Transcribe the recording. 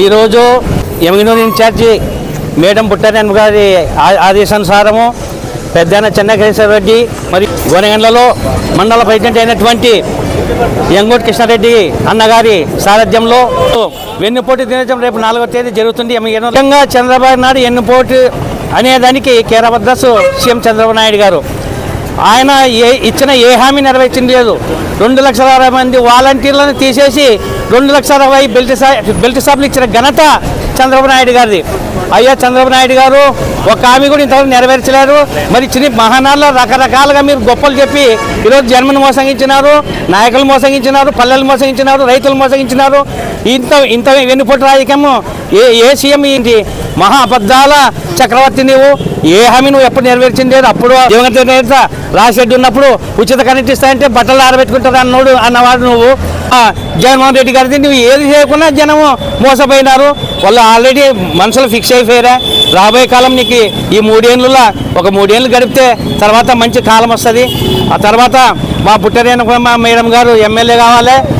ఈరోజు Yemmiganur incharge madam పుట్టారెన్ గారి ఆదేశానుసారము పెద్దన చెన్నకేశ్వర రెడ్డి మరి గోనెగండ్లలో మండల ప్రెసిడెంట్ అయినటువంటి యంగోటి కృష్ణారెడ్డి అన్నగారి సారథ్యంలో వెన్నుపోటు దినోత్సవం రేపు నాలుగో తేదీ జరుగుతుంది ఎమిగినూరు. ముఖ్యంగా చంద్రబాబు నాయుడు ఎన్నుపోటు అనేదానికి కేరభద్రసు సీఎం చంద్రబాబు నాయుడు గారు ఆయన ఏ ఇచ్చిన ఏ హామీ నెరవేర్చింది లేదు. రెండు లక్షల అరవై మంది వాలంటీర్లను తీసేసి రెండు లక్షల అరవై బెల్ట్ బెల్ట్ షాపులు ఇచ్చిన ఘనత చంద్రబాబు నాయుడు గారిది. అయ్యా చంద్రబాబు నాయుడు గారు ఒక హామీ కూడా ఇంతవరకు నెరవేర్చలేరు మరి చిన్న మహానాల్లో రకరకాలుగా మీరు గొప్పలు చెప్పి ఈరోజు జన్మను మోసగించినారు నాయకులు మోసగించినారు పల్లెలు మోసగించినారు రైతులు మోసగించినారు. ఇంత ఇంత వెన్నుపోటు రాజకీయము ఏ ఏ సీఎం ఏంటి? మహా అబద్ధాల చక్రవర్తి నువ్వు ఏ హామీ నువ్వు ఎప్పుడు నెరవేర్చింది అప్పుడు దివంగత నేత రాజశెడ్డి ఉన్నప్పుడు ఉచిత కరెంట్ ఇస్తాయంటే బట్టలు ఆరబెట్టుకుంటారు అన్నోడు అన్నవాడు నువ్వు. ఆ, జగన్మోహన్ రెడ్డి గారిది నువ్వు ఏది చేయకుండా జనము మోసపోయినారు. వాళ్ళు ఆల్రెడీ మనసులో ఫిక్స్ అయిపోయారా. రాబోయే కాలం నీకు ఈ మూడేళ్ళలో ఒక మూడేళ్ళు గడిపితే తర్వాత మంచి కాలం వస్తుంది. ఆ తర్వాత మా పుట్టరేణ మా మేడం గారు ఎమ్మెల్యే కావాలి.